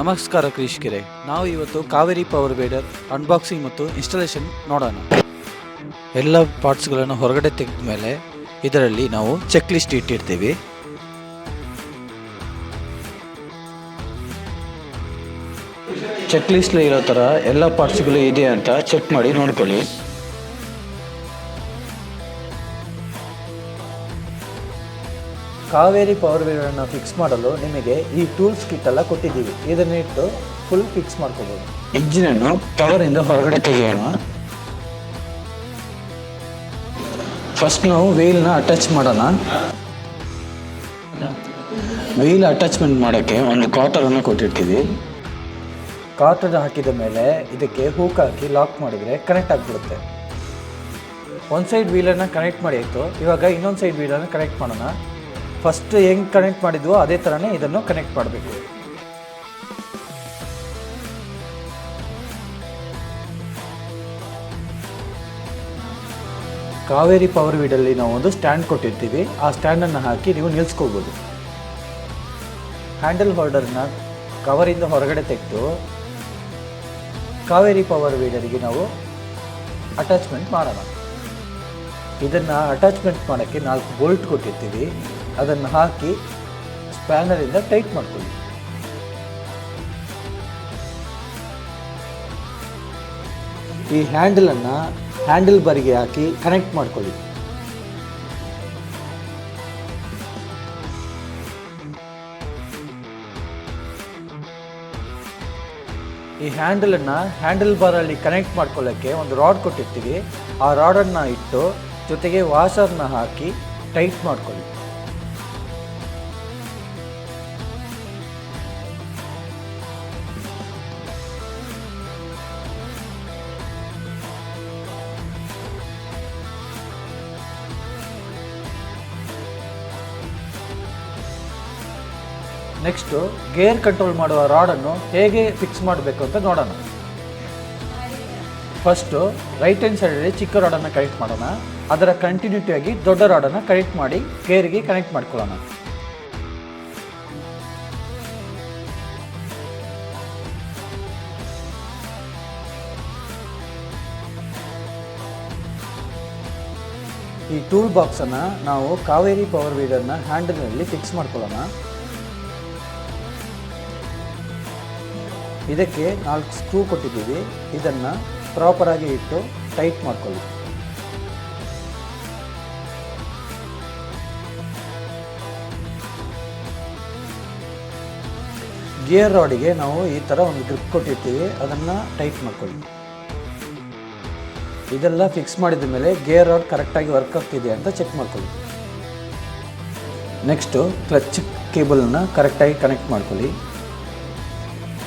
ನಮಸ್ಕಾರ ಕ್ರೀಶ್ಕಿರೆ ನಾವು ಇವತ್ತು ಕಾವೇರಿ ಪವರ್ ಬೇಡರ್ ಅನ್ಬಾಕ್ಸಿಂಗ್ ಮತ್ತು ಇನ್ಸ್ಟಾಲೇಷನ್ ನೋಡೋಣ. ಎಲ್ಲ ಪಾರ್ಟ್ಸ್ಗಳನ್ನು ಹೊರಗಡೆ ತೆಗೆದ ಮೇಲೆ ಇದರಲ್ಲಿ ನಾವು ಚೆಕ್ ಲಿಸ್ಟ್ ಇಟ್ಟಿರ್ತೀವಿ. ಚೆಕ್ ಲಿಸ್ಟ್ ಇರೋ ಥರ ಎಲ್ಲ ಪಾರ್ಟ್ಸ್ಗಳು ಇದೆ ಅಂತ ಚೆಕ್ ಮಾಡಿ ನೋಡ್ಕೊಳ್ಳಿ. ಕಾವೇರಿ ಪವರ್ ವೀಡರನ್ನು ಫಿಕ್ಸ್ ಮಾಡಲು ನಿಮಗೆ ಈ ಟೂಲ್ಸ್ ಕಿಟ್ ಎಲ್ಲ ಕೊಟ್ಟಿದ್ದೀವಿ. ಇದನ್ನಿಟ್ಟು ಫುಲ್ ಫಿಕ್ಸ್ ಮಾಡ್ಕೋಬೋದು. ಇಂಜಿನನ್ನು ಪವರಿಂದ ಹೊರಗಡೆ ತೆಗೆಯೋಣ. ಫಸ್ಟ್ ನಾವು ವೀಲ್ನ ಅಟ್ಯಾಚ್ ಮಾಡೋಣ. ವೀಲ್ ಅಟ್ಯಾಚ್ಮೆಂಟ್ ಮಾಡೋಕ್ಕೆ ಒಂದು ಕಾಟರನ್ನು ಕೊಟ್ಟಿರ್ತೀವಿ. ಕಾಟರ್ ಹಾಕಿದ ಮೇಲೆ ಇದಕ್ಕೆ ಹೂಕ್ ಹಾಕಿ ಲಾಕ್ ಮಾಡಿದರೆ ಕನೆಕ್ಟ್ ಆಗಿಬಿಡುತ್ತೆ. ಒಂದು ಸೈಡ್ ವೀಲನ್ನು ಕನೆಕ್ಟ್ ಮಾಡಿ ಆಯಿತು. ಇವಾಗ ಇನ್ನೊಂದು ಸೈಡ್ ವೀಲನ್ನು ಕನೆಕ್ಟ್ ಮಾಡೋಣ. ಫಸ್ಟ್ ಹೆಂಗ್ ಕನೆಕ್ಟ್ ಮಾಡಿದ್ವೋ ಅದೇ ಥರನೇ ಇದನ್ನು ಕನೆಕ್ಟ್ ಮಾಡಬೇಕು. ಕಾವೇರಿ ಪವರ್ ವೀಡಲ್ಲಿ ನಾವು ಒಂದು ಸ್ಟ್ಯಾಂಡ್ ಕೊಟ್ಟಿರ್ತೀವಿ. ಆ ಸ್ಟ್ಯಾಂಡನ್ನು ಹಾಕಿ ನೀವು ನಿಲ್ಲಿಸ್ಕೋಬೋದು ಹ್ಯಾಂಡಲ್ ಹೋಲ್ಡರ್ನ ಕವರಿಂದ ಹೊರಗಡೆ ತೆಗೆದು ಕಾವೇರಿ ಪವರ್ ವೀಡರಿಗೆ ನಾವು ಅಟ್ಯಾಚ್ಮೆಂಟ್ ಮಾಡೋಣ ಇದನ್ನು ಅಟ್ಯಾಚ್ಮೆಂಟ್ ಮಾಡೋಕ್ಕೆ ನಾಲ್ಕು ಬೋಲ್ಟ್ ಕೊಟ್ಟಿರ್ತೀವಿ. ಅದನ್ನು ಹಾಕಿ ಸ್ಪ್ಯಾನರಿಂದ ಟೈಟ್ ಮಾಡ್ಕೊಳ್ಳಿ. ಈ ಹ್ಯಾಂಡಲನ್ನು ಹ್ಯಾಂಡಲ್ ಬರಿಗೆ ಹಾಕಿ ಕನೆಕ್ಟ್ ಮಾಡ್ಕೊಳ್ಳಿ. ಈ ಹ್ಯಾಂಡಲನ್ನು ಹ್ಯಾಂಡಲ್ ಬಾರಲ್ಲಿ ಕನೆಕ್ಟ್ ಮಾಡ್ಕೊಳ್ಳೋಕ್ಕೆ ಒಂದು ರಾಡ್ ಕೊಟ್ಟಿರ್ತೀವಿ. ಆ ರಾಡನ್ನು ಇಟ್ಟು ಜೊತೆಗೆ ವಾಷರ್ನ ಹಾಕಿ ಟೈಟ್ ಮಾಡ್ಕೊಳ್ಳಿ. ನೆಕ್ಸ್ಟು ಗೇರ್ ಕಂಟ್ರೋಲ್ ಮಾಡುವ ರಾಡನ್ನು ಹೇಗೆ ಫಿಕ್ಸ್ ಮಾಡಬೇಕು ಅಂತ ನೋಡೋಣ. ಫಸ್ಟು ರೈಟ್ ಹ್ಯಾಂಡ್ ಸೈಡಲ್ಲಿ ಚಿಕ್ಕ ರಾಡನ್ನು ಕನೆಕ್ಟ್ ಮಾಡೋಣ. ಅದರ ಕಂಟಿನ್ಯೂಟಿ ಆಗಿ ದೊಡ್ಡ ರಾಡನ್ನು ಕನೆಕ್ಟ್ ಮಾಡಿ ಕೇರಿಗೆ ಕನೆಕ್ಟ್ ಮಾಡ್ಕೊಳ್ಳೋಣ. ಈ ಟೂಲ್ ಬಾಕ್ಸನ್ನು ನಾವು ಕಾವೇರಿ ಪವರ್ ವೀಡರ್ನ ಹ್ಯಾಂಡಲ್ನಲ್ಲಿ ಫಿಕ್ಸ್ ಮಾಡ್ಕೊಳ್ಳೋಣ. ಇದಕ್ಕೆ ನಾಲ್ಕು ಸ್ಕ್ರೂ ಕೊಟ್ಟಿದ್ದೀವಿ. ಇದನ್ನು ಪ್ರಾಪರಾಗಿ ಇಟ್ಟು ಟೈಟ್ ಮಾಡ್ಕೊಳ್ಳಿ. ಗಿಯರ್ ರಾಡಿಗೆ ನಾವು ಈ ಥರ ಒಂದು ಗ್ರಿಪ್ ಕೊಟ್ಟಿರ್ತೀವಿ, ಅದನ್ನು ಟೈಟ್ ಮಾಡ್ಕೊಳ್ಳಿ. ಇದೆಲ್ಲ ಫಿಕ್ಸ್ ಮಾಡಿದ ಮೇಲೆ ಗೇರ್ ರಾಡ್ ಕರೆಕ್ಟಾಗಿ ವರ್ಕ್ ಆಗ್ತಿದೆ ಅಂತ ಚೆಕ್ ಮಾಡ್ಕೊಳ್ಳಿ. ನೆಕ್ಸ್ಟು ಕ್ಲಚ್ ಕೇಬಲನ್ನು ಕರೆಕ್ಟಾಗಿ ಕನೆಕ್ಟ್ ಮಾಡ್ಕೊಳ್ಳಿ.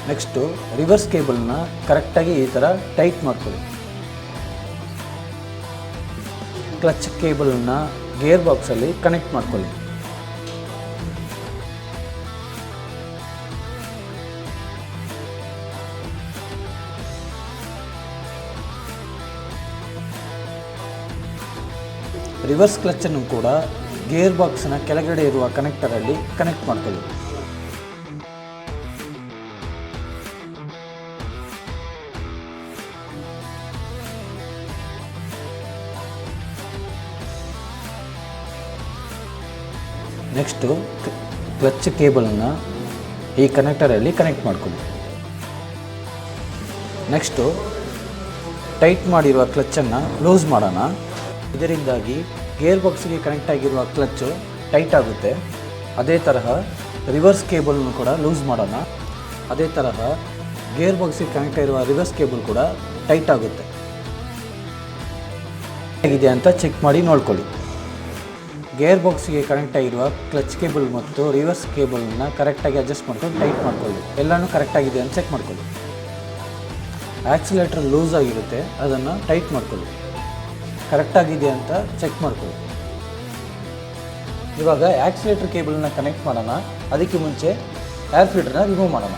ನೆಕ್ಸ್ಟು ರಿವರ್ಸ್ ಕೇಬಲ್ನ ಕರೆಕ್ಟಾಗಿ ಈ ಥರ ಟೈಟ್ ಮಾಡ್ಕೊಳ್ಳಿ. ಕ್ಲಚ್ ಕೇಬಲ್ನ ಗೇರ್ ಬಾಕ್ಸಲ್ಲಿ ಕನೆಕ್ಟ್ ಮಾಡ್ಕೊಳ್ಳಿ. ರಿವರ್ಸ್ ಕ್ಲಚ್ಚನ್ನು ಕೂಡ ಗೇರ್ ಬಾಕ್ಸ್ನ ಕೆಳಗಡೆ ಇರುವ ಕನೆಕ್ಟರಲ್ಲಿ ಕನೆಕ್ಟ್ ಮಾಡ್ಕೊಳ್ಳಿ. ನೆಕ್ಸ್ಟು ಕ್ಲಚ್ ಕೇಬಲನ್ನು ಈ ಕನೆಕ್ಟರಲ್ಲಿ ಕನೆಕ್ಟ್ ಮಾಡ್ಕೊಳ್ಳಿ ನೆಕ್ಸ್ಟು ಟೈಟ್ ಮಾಡಿರುವ ಕ್ಲಚ್ಚನ್ನು ಲೂಸ್ ಮಾಡೋಣ. ಇದರಿಂದಾಗಿ ಗೇರ್ ಬಾಕ್ಸ್ಗೆ ಕನೆಕ್ಟ್ ಆಗಿರುವ ಕ್ಲಚ್ಚು ಟೈಟ್ ಆಗುತ್ತೆ. ಅದೇ ತರಹ ರಿವರ್ಸ್ ಕೇಬಲ್ನು ಕೂಡ ಲೂಸ್ ಮಾಡೋಣ. ಅದೇ ತರಹ ಗೇರ್ ಬಾಕ್ಸಿಗೆ ಕನೆಕ್ಟ್ ಆಗಿರುವ ರಿವರ್ಸ್ ಕೇಬಲ್ ಕೂಡ ಟೈಟ್ ಆಗುತ್ತೆ. ಹೇಗಿದೆ ಅಂತ ಚೆಕ್ ಮಾಡಿ ನೋಡ್ಕೊಳ್ಳಿ. ಗೇರ್ ಬಾಕ್ಸ್ಗೆ ಕನೆಕ್ಟ್ ಆಗಿರುವ ಕ್ಲಚ್ ಕೇಬಲ್ ಮತ್ತು ರಿವರ್ಸ್ ಕೇಬಲ್ನ ಕರೆಕ್ಟಾಗಿ ಅಡ್ಜಸ್ಟ್ ಮಾಡ್ಕೊಂಡು ಟೈಟ್ ಮಾಡ್ಕೊಳ್ಳಿ. ಎಲ್ಲನೂ ಕರೆಕ್ಟಾಗಿದೆ ಅಂತ ಚೆಕ್ ಮಾಡ್ಕೊಳ್ಳಿ. ಆ್ಯಕ್ಸಿಲೇಟ್ರ್ ಲೂಸ್ ಆಗಿರುತ್ತೆ, ಅದನ್ನು ಟೈಟ್ ಮಾಡ್ಕೊಳ್ಳಿ. ಕರೆಕ್ಟಾಗಿದೆ ಅಂತ ಚೆಕ್ ಮಾಡ್ಕೊಳ್ಳಿ. ಇವಾಗ ಆ್ಯಕ್ಸಿಲೇಟ್ರ್ ಕೇಬಲ್ನ ಕನೆಕ್ಟ್ ಮಾಡೋಣ. ಅದಕ್ಕೆ ಮುಂಚೆ ಏರ್ ಫಿಲ್ಟರ್ನ ರಿಮೂವ್ ಮಾಡೋಣ.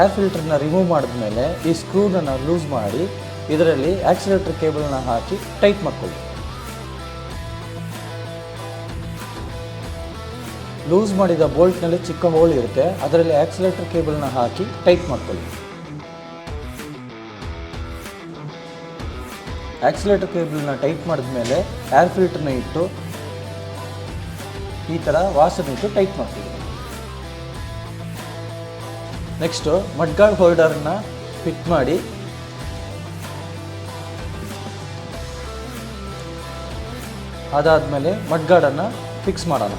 ಏರ್ ಫಿಲ್ಟರ್ನ ರಿಮೂವ್ ಮಾಡಿದ್ಮೇಲೆ ಈ ಸ್ಕ್ರೂನ ಲೂಸ್ ಮಾಡಿ ಇದರಲ್ಲಿ ಆಕ್ಸಿಲೇಟರ್ ಕೇಬಲ್ನ ಹಾಕಿ ಟೈಟ್ ಮಾಡ್ಕೊಳ್ಳಿ. ಲೂಸ್ ಮಾಡಿದ ಬೋಲ್ಟ್ನಲ್ಲಿ ಚಿಕ್ಕ ಹೋಲ್ ಇರುತ್ತೆ, ಅದರಲ್ಲಿ ಆಕ್ಸಿಲೇಟರ್ ಕೇಬಲ್ನ ಹಾಕಿ ಟೈಟ್ ಮಾಡ್ಕೊಳ್ಳಿ. ಆಕ್ಸಿಲೇಟರ್ ಕೇಬಲ್ನ ಟೈಟ್ ಮಾಡಿದ ಮೇಲೆ ಏರ್ ಫಿಲ್ಟರ್ನ ಇಟ್ಟು ಈ ಥರ ವಾಸನ ಇಟ್ಟು ಟೈಟ್ ಮಾಡ್ಕೊಳ್ಳಿ. ನೆಕ್ಸ್ಟು ಮಡ್ಗಾಳ್ ಹೋಲ್ಡರ್ನ ಫಿಟ್ ಮಾಡಿ ಅದಾದಮೇಲೆ ಮಡ್ಗಾರ್ಡನ್ನು ಫಿಕ್ಸ್ ಮಾಡೋಣ.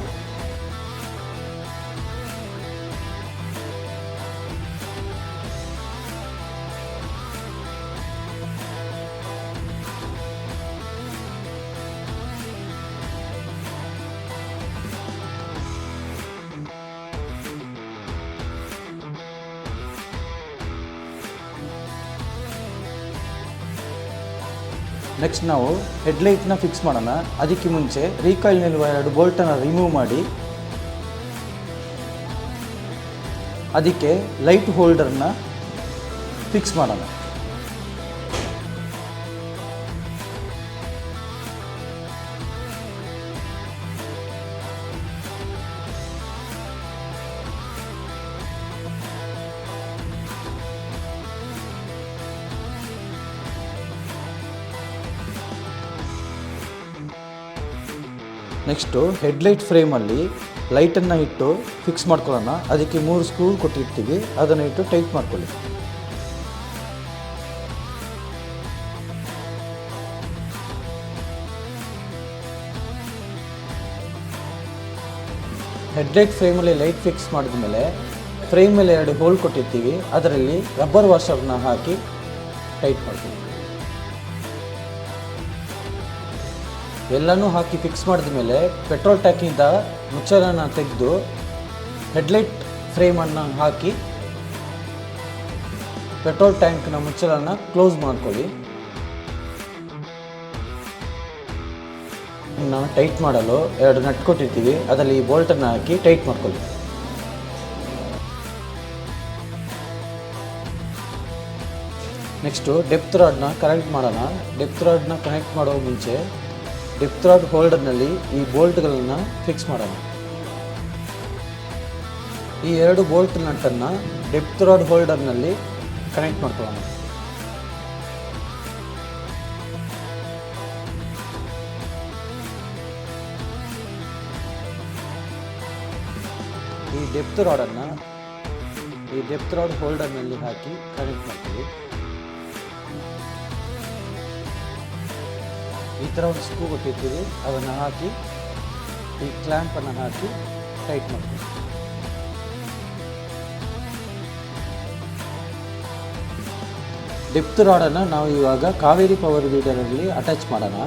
ನೆಕ್ಸ್ಟ್ ನಾವು ಹೆಡ್ಲೈಟ್ನ ಫಿಕ್ಸ್ ಮಾಡೋಣ. ಅದಕ್ಕೆ ಮುಂಚೆ ರೀಕಾಯಿಲ್ ನಿಲ್ಲುವ ಎರಡು ಬೋಲ್ಟನ್ನು ರಿಮೂವ್ ಮಾಡಿ. ಅದಕ್ಕೆ ಲೈಟ್ ಹೋಲ್ಡರ್ನ ಫಿಕ್ಸ್ ಮಾಡೋಣ. ನೆಕ್ಸ್ಟು ಹೆಡ್ಲೈಟ್ ಫ್ರೇಮಲ್ಲಿ ಲೈಟನ್ನು ಇಟ್ಟು ಫಿಕ್ಸ್ ಮಾಡ್ಕೊಳ್ಳೋಣ. ಅದಕ್ಕೆ ಮೂರು ಸ್ಕ್ರೂ ಕೊಟ್ಟಿರ್ತೀವಿ. ಅದನ್ನು ಇಟ್ಟು ಟೈಟ್ ಮಾಡ್ಕೊಳ್ಳಿ. ಹೆಡ್ಲೈಟ್ ಫ್ರೇಮಲ್ಲಿ ಲೈಟ್ ಫಿಕ್ಸ್ ಮಾಡಿದ ಮೇಲೆ ಫ್ರೇಮ್ ಮೇಲೆ ಎರಡು ಹೋಲ್ ಕೊಟ್ಟಿರ್ತೀವಿ. ಅದರಲ್ಲಿ ರಬ್ಬರ್ ವಾಷರ್ನ ಹಾಕಿ ಟೈಟ್ ಮಾಡ್ತೀವಿ ಎಲ್ಲನೂ ಹಾಕಿ ಫಿಕ್ಸ್ ಮಾಡಿದ ಮೇಲೆ ಪೆಟ್ರೋಲ್ ಟ್ಯಾಂಕಿಂದ ಮುಚ್ಚಳನ ತೆಗೆದು ಹೆಡ್ಲೈಟ್ ಫ್ರೇಮನ್ನು ಹಾಕಿ ಪೆಟ್ರೋಲ್ ಟ್ಯಾಂಕ್ನ ಮುಚ್ಚಳನ ಕ್ಲೋಸ್ ಮಾಡ್ಕೊಳ್ಳಿ. ಟೈಟ್ ಮಾಡಲು ಎರಡು ನಟ್ ಕೊಟ್ಟಿರ್ತೀವಿ. ಅದರಲ್ಲಿ ಈ ಬೋಲ್ಟನ್ನು ಹಾಕಿ ಟೈಟ್ ಮಾಡ್ಕೊಳ್ಳಿ. ನೆಕ್ಸ್ಟು ಡೆಪ್ತ್ ರಾಡ್ನ ಕನೆಕ್ಟ್ ಮಾಡೋಣ. ಡೆಪ್ತ್ ರಾಡ್ನ ಕನೆಕ್ಟ್ ಮಾಡೋ ಮುಂಚೆ ಡೆಪ್ತ್ ರಾಡ್ ಹೋಲ್ಡರ್ನಲ್ಲಿ ಈ ಬೋಲ್ಟ್ಗಳನ್ನು ಫಿಕ್ಸ್ ಮಾಡೋಣ. ಈ ಎರಡು ಬೋಲ್ಟ್ ನಟ್ಟನ್ನು ಡೆಪ್ತ್ ರಾಡ್ ಹೋಲ್ಡರ್ನಲ್ಲಿ ಕನೆಕ್ಟ್ ಮಾಡ್ಕೊಳ್ಳೋಣ. ಈ ಡೆಪ್ತ್ ರಾಡನ್ನು ಈ ಡೆಪ್ತ್ ರಾಡ್ ಹೋಲ್ಡರ್ನಲ್ಲಿ ಹಾಕಿ ಕನೆಕ್ಟ್ ಮಾಡ್ತೀವಿ. ಈ ಥರ ಒಂದು ಸ್ಕೂ ಕೊಟ್ಟಿರ್ತೀವಿ ಅದನ್ನು ಹಾಕಿ, ಈ ಕ್ಲ್ಯಾಂಪನ್ನು ಹಾಕಿ ಟೈಟ್ ಮಾಡ್ತೀವಿ. ಡೆಪ್ತ್ ರಾಡನ್ನು ನಾವು ಇವಾಗ ಕಾವೇರಿ ಪವರ್ ವೀಡರಲ್ಲಿ ಅಟ್ಯಾಚ್ ಮಾಡೋಣ.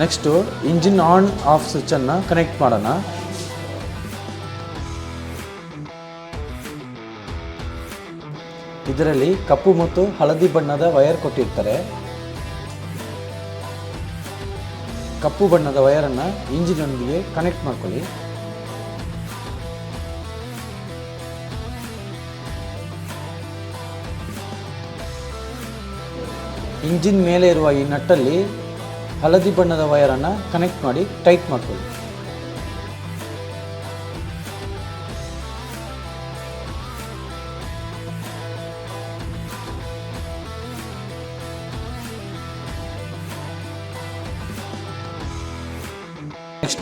ನೆಕ್ಸ್ಟು ಇಂಜಿನ್ ಆನ್ ಆಫ್ ಸ್ವಿಚ್ಚನ್ನು ಕನೆಕ್ಟ್ ಮಾಡೋಣ. ಇದರಲ್ಲಿ ಕಪ್ಪು ಮತ್ತು ಹಳದಿ ಬಣ್ಣದ ವಯರ್ ಕೊಟ್ಟಿರ್ತಾರೆ. ಕಪ್ಪು ಬಣ್ಣದ ವಯರನ್ನು ಇಂಜಿನೊಂದಿಗೆ ಕನೆಕ್ಟ್ ಮಾಡ್ಕೊಳ್ಳಿ. ಇಂಜಿನ್ ಮೇಲೆ ಇರುವ ಈ ನಟ್ಟಲ್ಲಿ ಹಳದಿ ಬಣ್ಣದ ವಯರನ್ನು ಕನೆಕ್ಟ್ ಮಾಡಿ ಟೈಟ್ ಮಾಡ್ಕೊಳ್ಳಿ.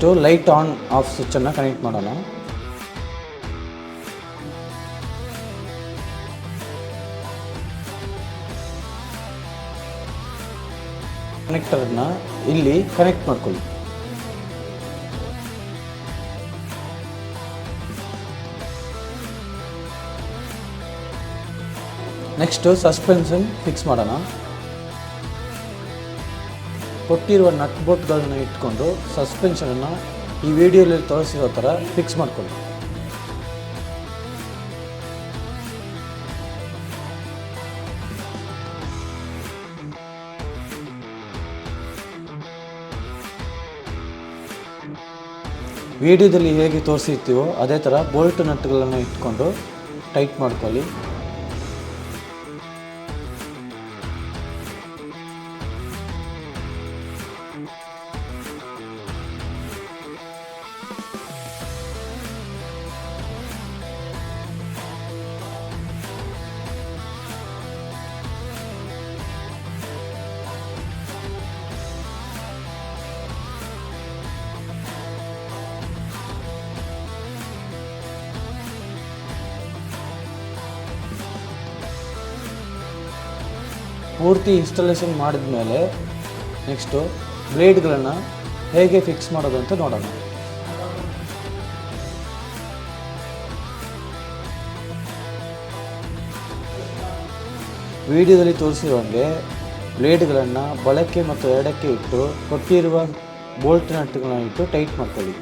ನೆಕ್ಸ್ಟು ಲೈಟ್ ಆನ್ ಆಫ್ ಸ್ವಿಚ್ಚನ್ನು ಕನೆಕ್ಟ್ ಮಾಡೋಣ. ಕನೆಕ್ಟರ್ನ ಇಲ್ಲಿ ಕನೆಕ್ಟ್ ಮಾಡ್ಕೊಳ್ಳಿ. ನೆಕ್ಸ್ಟು ಸಸ್ಪೆನ್ಷನ್ ಫಿಕ್ಸ್ ಮಾಡೋಣ. ಕೊಟ್ಟಿರುವ ನಟ್ ಬೋಟ್ಗಳನ್ನು ಇಟ್ಕೊಂಡು ಸಸ್ಪೆನ್ಷನನ್ನು ಈ ವಿಡಿಯೋಲಿ ತೋರಿಸಿರೋ ಥರ ಫಿಕ್ಸ್ ಮಾಡ್ಕೊಳ್ಳಿ. ವಿಡಿಯೋದಲ್ಲಿ ಹೇಗೆ ತೋರಿಸಿರ್ತೀವೋ ಅದೇ ಥರ ಬೋಲ್ಟ್ ನಟ್ಗಳನ್ನು ಇಟ್ಕೊಂಡು ಟೈಟ್ ಮಾಡ್ಕೊಳ್ಳಿ. ಪೂರ್ತಿ ಇನ್ಸ್ಟಾಲೇಷನ್ ಮಾಡಿದ ಮೇಲೆ ನೆಕ್ಸ್ಟು ಬ್ಲೇಡ್ಗಳನ್ನು ಹೇಗೆ ಫಿಕ್ಸ್ ಮಾಡೋದು ಅಂತ ನೋಡೋಣ. ವಿಡಿಯೋದಲ್ಲಿ ತೋರಿಸಿರುವಂಗೆ ಬ್ಲೇಡ್ಗಳನ್ನು ಬಳಕೆ ಮತ್ತು ಎರಡಕ್ಕೆ ಇಟ್ಟು ಕೊಟ್ಟಿರುವ ಬೋಲ್ಟ್ ನಟ್ಗಳನ್ನು ಇಟ್ಟು ಟೈಟ್ ಮಾಡ್ಕೊಳ್ಳಿ.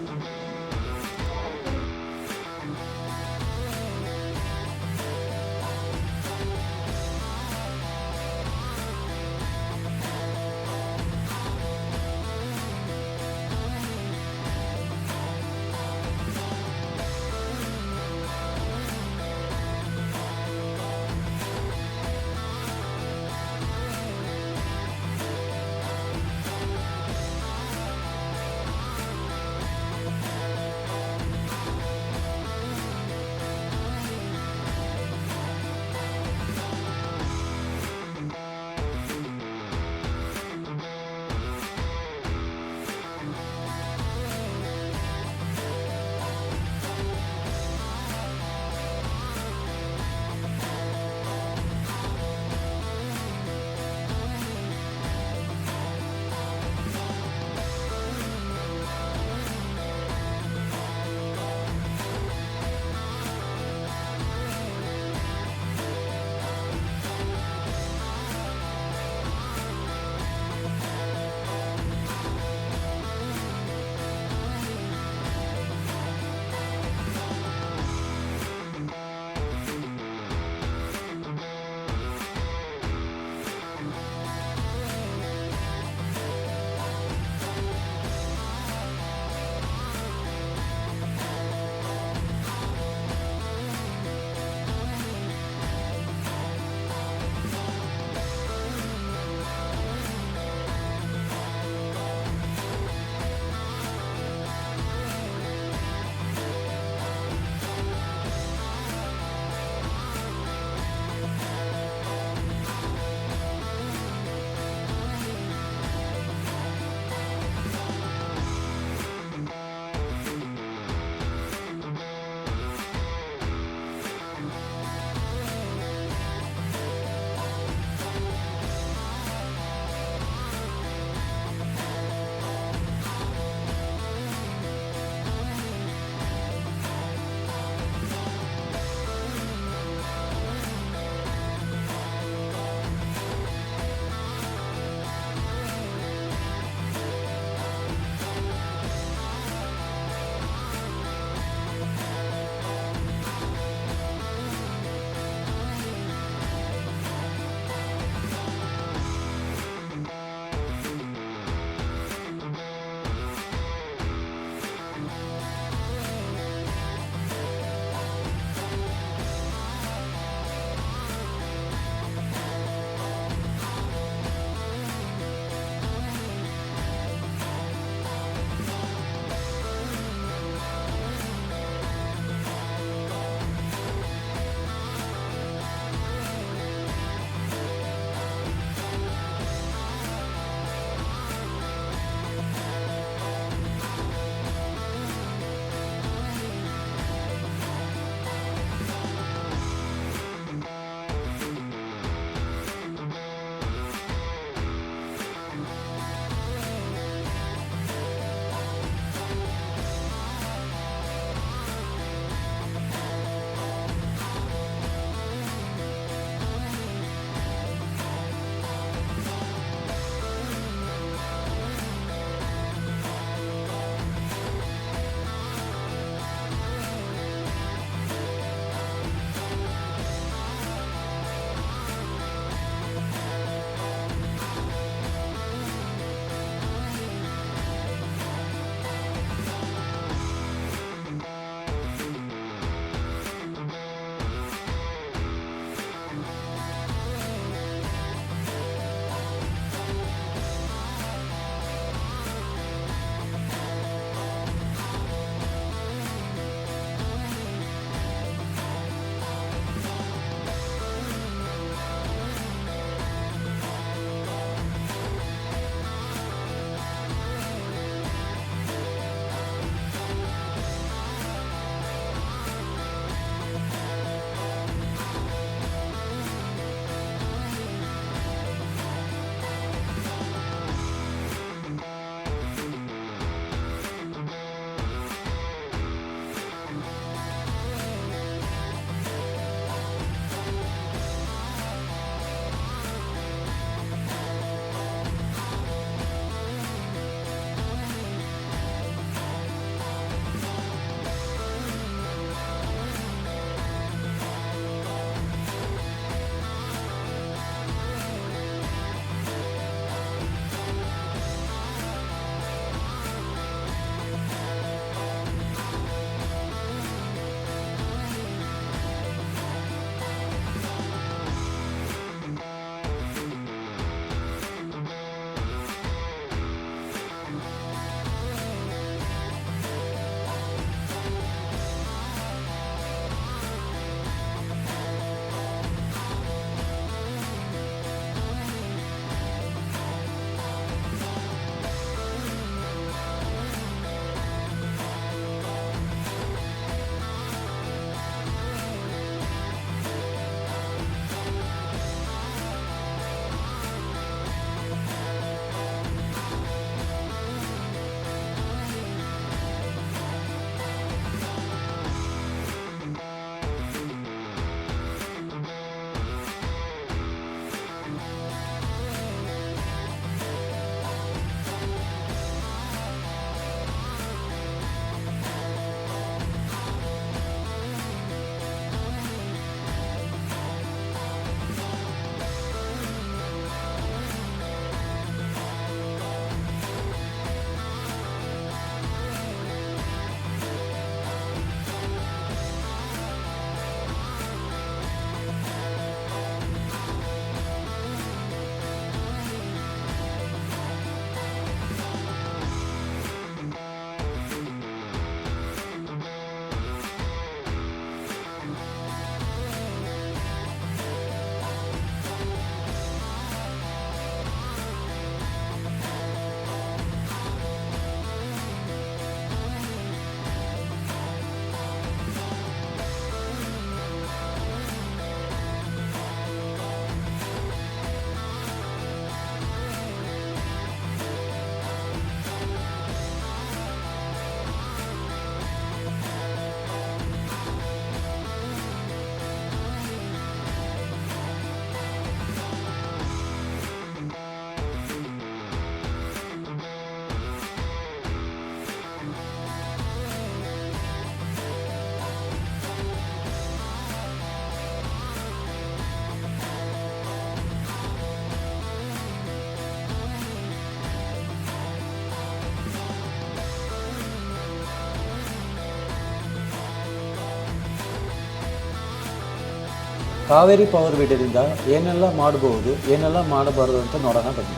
ಕಾವೇರಿ ಪವರ್ ವೀಡರಿಂದ ಏನೆಲ್ಲ ಮಾಡಬಹುದು ಏನೆಲ್ಲ ಮಾಡಬಾರ್ದು ಅಂತ ನೋಡೋಣ ಬನ್ನಿ.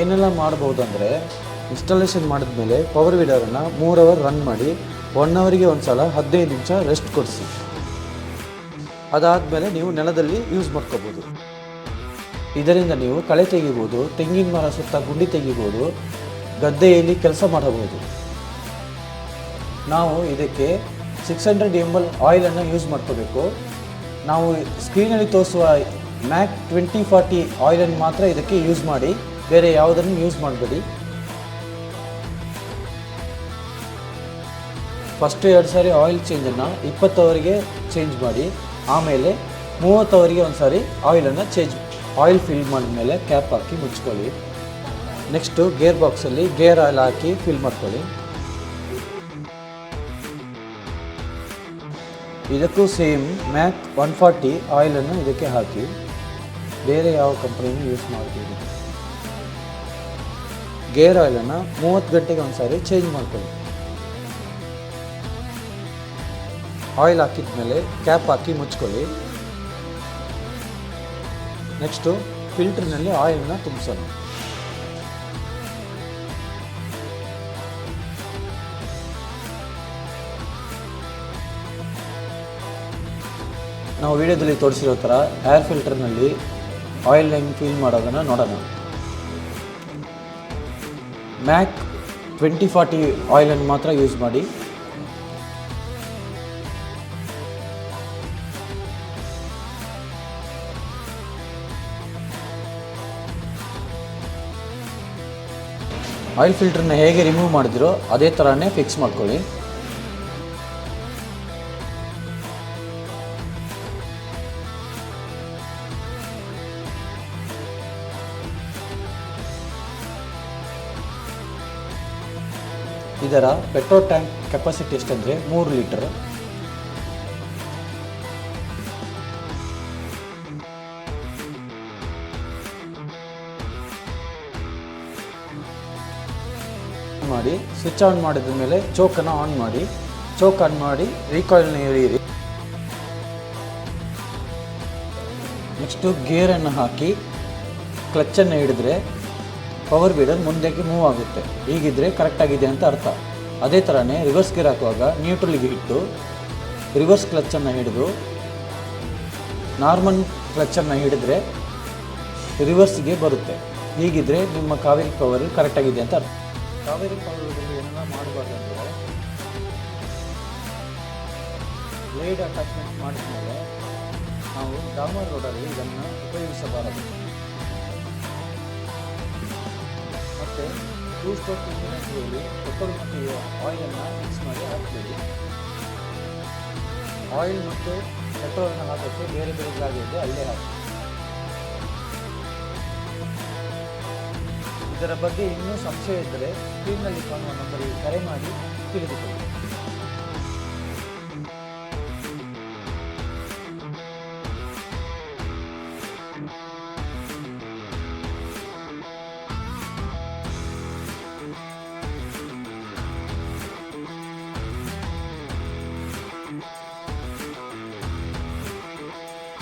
ಏನೆಲ್ಲ ಮಾಡಬಹುದು ಅಂದರೆ ಇನ್ಸ್ಟಾಲೇಷನ್ ಮಾಡಿದ್ಮೇಲೆ ಪವರ್ ವೀಡರನ್ನು ಮೂರು ಅವರ್ ರನ್ ಮಾಡಿ ಒನ್ ಅವರಿಗೆ ಒಂದು ಸಲ ಹದಿನೈದು ನಿಮಿಷ ರೆಸ್ಟ್ ಕೊಡಿಸಿ. ಅದಾದಮೇಲೆ ನೀವು ನೆಲದಲ್ಲಿ ಯೂಸ್ ಮಾಡ್ಕೋಬೋದು. ಇದರಿಂದ ನೀವು ಕಳೆ ತೆಗಿಬೋದು, ತೆಂಗಿನ ಮರ ಸುತ್ತ ಗುಂಡಿ ತೆಗಿಬೋದು ಗದ್ದೆಯಲ್ಲಿ ಕೆಲಸ ಮಾಡಬಹುದು. ನಾವು ಇದಕ್ಕೆ ಸಿಕ್ಸ್ ಹಂಡ್ರೆಡ್ ಎಂ ಎಲ್ ಆಯಿಲನ್ನು ಯೂಸ್ ಮಾಡ್ಕೋಬೇಕು. ನಾವು ಸ್ಕ್ರೀನಲ್ಲಿ ತೋರಿಸುವ ಮ್ಯಾಕ್ ಟ್ವೆಂಟಿ ಫಾರ್ಟಿ ಆಯಿಲನ್ನು ಮಾತ್ರ ಇದಕ್ಕೆ ಯೂಸ್ ಮಾಡಿ, ಬೇರೆ ಯಾವುದನ್ನು ಯೂಸ್ ಮಾಡಬೇಡಿ. ಫಸ್ಟ್ ಎರಡು ಸಾರಿ ಆಯಿಲ್ ಚೇಂಜನ್ನು ಇಪ್ಪತ್ತು ಅವರಿಗೆ ಚೇಂಜ್ ಮಾಡಿ, ಆಮೇಲೆ ಮೂವತ್ತು ಅವರಿಗೆ ಒಂದು ಸಾರಿ ಆಯಿಲನ್ನು ಚೇಂಜ್ ಆಯಿಲ್ ಫಿಲ್ ಮಾಡಿದ್ಮೇಲೆ ಕ್ಯಾಪ್ ಹಾಕಿ ಮುಚ್ಕೊಳ್ಳಿ. ನೆಕ್ಸ್ಟು ಗೇರ್ ಬಾಕ್ಸಲ್ಲಿ ಗೇರ್ ಆಯಿಲ್ ಹಾಕಿ ಫಿಲ್ ಮಾಡ್ಕೊಳ್ಳಿ. ಇದಕ್ಕೂ ಸೇಮ್ ಮ್ಯಾಕ್ ಒನ್ ಫಾರ್ಟಿ ಆಯಿಲನ್ನು ಇದಕ್ಕೆ ಹಾಕಿ. ಬೇರೆ ಯಾವ ಕಂಪ್ನಿನೂ ಯೂಸ್ ಮಾಡ್ತೀವಿ. ಗೇರ್ ಆಯಿಲನ್ನು ಮೂವತ್ತು ಗಂಟೆಗೆ ಒಂದು ಸಾರಿ ಚೇಂಜ್ ಮಾಡ್ಕೊಳ್ಳಿ. ಆಯಿಲ್ ಹಾಕಿದ ಮೇಲೆ ಕ್ಯಾಪ್ ಹಾಕಿ ಮುಚ್ಕೊಳ್ಳಿ. ನೆಕ್ಸ್ಟು ಫಿಲ್ಟ್ರ್ನಲ್ಲಿ ಆಯಿಲ್ನ ತುಂಬಿಸೋಣ. ನಾವು ವಿಡಿಯೋದಲ್ಲಿ ತೋರಿಸಿರೋ ಥರ ಏರ್ ಫಿಲ್ಟರ್ನಲ್ಲಿ ಆಯಿಲ್ ಹೆಂಗೆ ಫೀಲ್ ಮಾಡೋದನ್ನು ನೋಡೋಣ. ಮ್ಯಾಕ್ ಟ್ವೆಂಟಿ ಫಾರ್ಟಿ ಆಯಿಲನ್ನು ಮಾತ್ರ ಯೂಸ್ ಮಾಡಿ. ಆಯಿಲ್ ಫಿಲ್ಟರ್ನ ಹೇಗೆ ರಿಮೂವ್ ಮಾಡಿದಿರೋ ಅದೇ ಥರನೇ ಫಿಕ್ಸ್ ಮಾಡ್ಕೊಳ್ಳಿ. ಇದರ ಪೆಟ್ರೋಲ್ ಟ್ಯಾಂಕ್ ಕೆಪಾಸಿಟಿ ಎಷ್ಟಂದರೆ ಮೂರು ಲೀಟರ್. ಮಾಡಿ ಸ್ವಿಚ್ ಆನ್ ಮಾಡಿದ ಮೇಲೆ ಚೋಕನ್ನು ಆನ್ ಮಾಡಿ ಚೋಕ್ ಆನ್ ಮಾಡಿ ರೀಕಾಯಿಲ್ನ ಎಳೆಯಿರಿ. ನೆಕ್ಸ್ಟು ಗೇರನ್ನು ಹಾಕಿ ಕ್ಲಚ್ಚನ್ನು ಹಿಡಿದ್ರೆ ಪವರ್ ಬೀಡರ್ ಮುಂದಕ್ಕೆ ಮೂವ್ ಆಗುತ್ತೆ. ಹೀಗಿದ್ರೆ ಕರೆಕ್ಟಾಗಿದೆ ಅಂತ ಅರ್ಥ. ಅದೇ ಥರನೇ ರಿವರ್ಸ್ ಗೇರ್ ಹಾಕುವಾಗ ನ್ಯೂಟ್ರಲಿಗೆ ಇಟ್ಟು ರಿವರ್ಸ್ ಕ್ಲಚ್ಚನ್ನು ಹಿಡಿದು ನಾರ್ಮಲ್ ಕ್ಲಚ್ಚನ್ನು ಹಿಡಿದ್ರೆ ರಿವರ್ಸ್ಗೆ ಬರುತ್ತೆ. ಹೀಗಿದ್ರೆ ನಿಮ್ಮ ಕಾವೇರಿ ಪವರ್ ಕರೆಕ್ಟಾಗಿದೆ ಅಂತ ಅರ್ಥ. ಕಾವೇರಿ ಪವರ್ದಲ್ಲಿ ಏನೆಲ್ಲ ಮಾಡಬಾರ್ದಂದ್ರೆ ಬ್ಲೇಡ್ ಅಟ್ಯಾಚ್ಮೆಂಟ್ ಮಾಡಿದ್ಮೇಲೆ ನಾವು ಡಾಮರ್ ರೋಡಲ್ಲಿ ಇದನ್ನು ಉಪಯೋಗಿಸಬಾರದು. ಟೂ ಸ್ಟೋಕ್ ಇಂಜಿನಲ್ಲಿ ಪೆಟ್ರೋಲ್ ಆಯಿಲನ್ನು ಮಿಕ್ಸ್ ಮಾಡಿ ಹಾಕ್ತೀವಿ. ಆಯಿಲ್ ಮತ್ತು ಪೆಟ್ರೋಲನ್ನು ಹಾಕೋಕ್ಕೆ ಬೇರೆ ಬೇರೆ ಜಾಗ ಇದೆ, ಅಲ್ಲೇ ಹಾಕಿ. ಇದರ ಬಗ್ಗೆ ಇನ್ನೂ ಸಂಶಯ ಇದ್ದರೆ ಸ್ಕ್ರೀನ್ನಲ್ಲಿ ಕಾಣುವ ನಂಬರಿಗೆ ಕರೆ ಮಾಡಿ ತಿಳಿದುಕೊಳ್ಳಿ.